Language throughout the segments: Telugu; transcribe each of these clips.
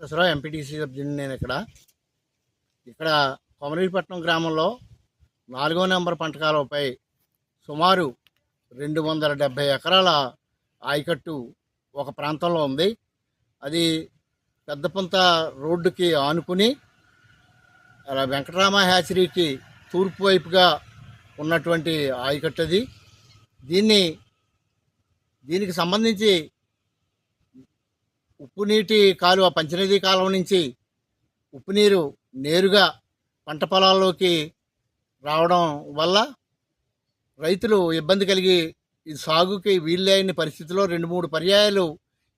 దసరా ఎంపీటీసీ సభ్యుని నేను ఇక్కడ ఇక్కడ కొమరీపట్నం గ్రామంలో నాలుగో నెంబర్ పంటకాలపై సుమారు రెండు వందల డెబ్భై ఎకరాల ఆయకట్టు ఒక ప్రాంతంలో ఉంది. అది పెద్దపంత రోడ్డుకి ఆనుకుని అలా వెంకటరామ హ్యాచరీకి తూర్పు వైపుగా ఉన్నటువంటి ఆయకట్టు అది దీన్ని దీనికి సంబంధించి ఉప్పు నీటి కాలువ పంచనదీ కాలువ నుంచి ఉప్పు నీరు నేరుగా పంట పొలాల్లోకి రావడం వల్ల రైతులు ఇబ్బంది కలిగి ఈ సాగుకి వీల్లేని పరిస్థితిలో రెండు మూడు పర్యాయాలు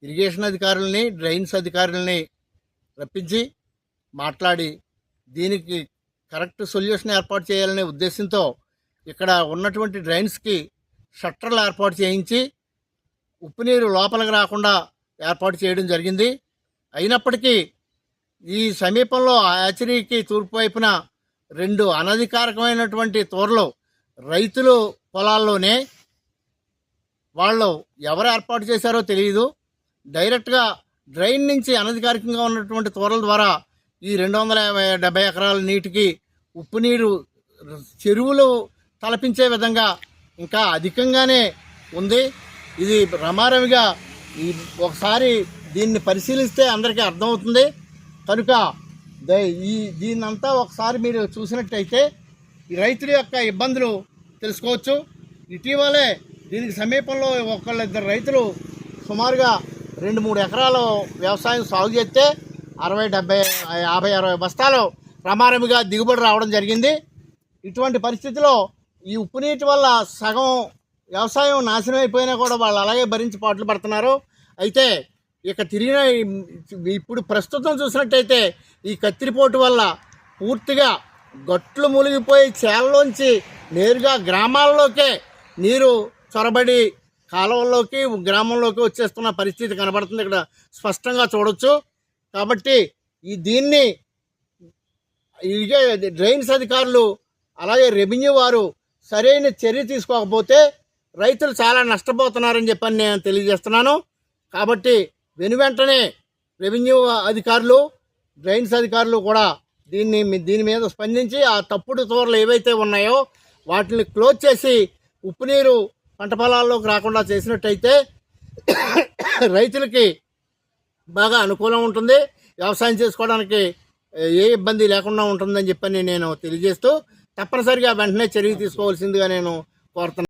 ఇరిగేషన్ అధికారులని డ్రైన్స్ అధికారులని రప్పించి మాట్లాడి దీనికి కరెక్ట్ సొల్యూషన్ ఏర్పాటు చేయాలనే ఉద్దేశంతో ఇక్కడ ఉన్నటువంటి డ్రైన్స్కి షట్టర్లు ఏర్పాటు చేయించి ఉప్పు నీరు లోపలికి రాకుండా ఏర్పాటు చేయడం జరిగింది. అయినప్పటికీ ఈ సమీపంలో ఆచరీకి తూర్పు వైపున రెండు అనధికారికమైనటువంటి తోరలు రైతులు పొలాల్లోనే వాళ్ళు ఎవరు ఏర్పాటు చేశారో తెలియదు డైరెక్ట్గా డ్రైన్ నుంచి అనధికారికంగా ఉన్నటువంటి తోరల ద్వారా ఈ రెండు వందల యాభై డెబ్బై ఎకరాల నీటికి ఉప్పు నీరు చెరువులు తలపించే విధంగా ఇంకా అధికంగానే ఉంది. ఇది రమారమిగా ఈ ఒకసారి దీన్ని పరిశీలిస్తే అందరికీ అర్థమవుతుంది. కనుక ఈ దీన్నంతా ఒకసారి మీరు చూసినట్టయితే ఈ రైతుల యొక్క ఇబ్బందులు తెలుసుకోవచ్చు. ఇటీవలే దీనికి సమీపంలో ఒకళ్ళిద్దరు రైతులు సుమారుగా రెండు మూడు ఎకరాలు వ్యవసాయం సాగు చేస్తే అరవై డెబ్బై యాభై అరవై బస్తాలు రమారమిగా దిగుబడి రావడం జరిగింది. ఇటువంటి పరిస్థితిలో ఈ ఉప్పు నీటి వల్ల సగం వ్యవసాయం నాశనం అయిపోయినా కూడా వాళ్ళు అలాగే భరించి పాటలు పడుతున్నారు. అయితే ఇక తిరిగిన ఇప్పుడు ప్రస్తుతం చూసినట్టయితే ఈ కత్తిరిపోటు వల్ల పూర్తిగా గట్లు మునిగిపోయి చేలలోంచి నేరుగా గ్రామాల్లోకే నీరు చొరబడి కాలువల్లోకి గ్రామంలోకి వచ్చేస్తున్న పరిస్థితి కనబడుతుంది. ఇక్కడ స్పష్టంగా చూడొచ్చు. కాబట్టి ఈ దీన్ని ఇదే డ్రైన్స్ అధికారులు అలాగే రెవెన్యూ వారు సరైన చర్య తీసుకోకపోతే రైతులు చాలా నష్టపోతున్నారని చెప్పని నేను తెలియజేస్తున్నాను. కాబట్టి వెను వెంటనే రెవెన్యూ అధికారులు డ్రైన్స్ అధికారులు కూడా దీన్ని మీ- దీని మీద స్పందించి ఆ తప్పుడు తోరలు ఏవైతే ఉన్నాయో వాటిని క్లోజ్ చేసి ఉప్పు నీరు పంట పొలాల్లోకి రాకుండా చేసినట్టయితే రైతులకి బాగా అనుకూలం ఉంటుంది. వ్యవసాయం చేసుకోవడానికి ఏ ఇబ్బంది లేకుండా ఉంటుందని చెప్పని నేను తెలియజేస్తూ తప్పనిసరిగా వెంటనే చర్య తీసుకోవాల్సిందిగా నేను కోరుతున్నాను.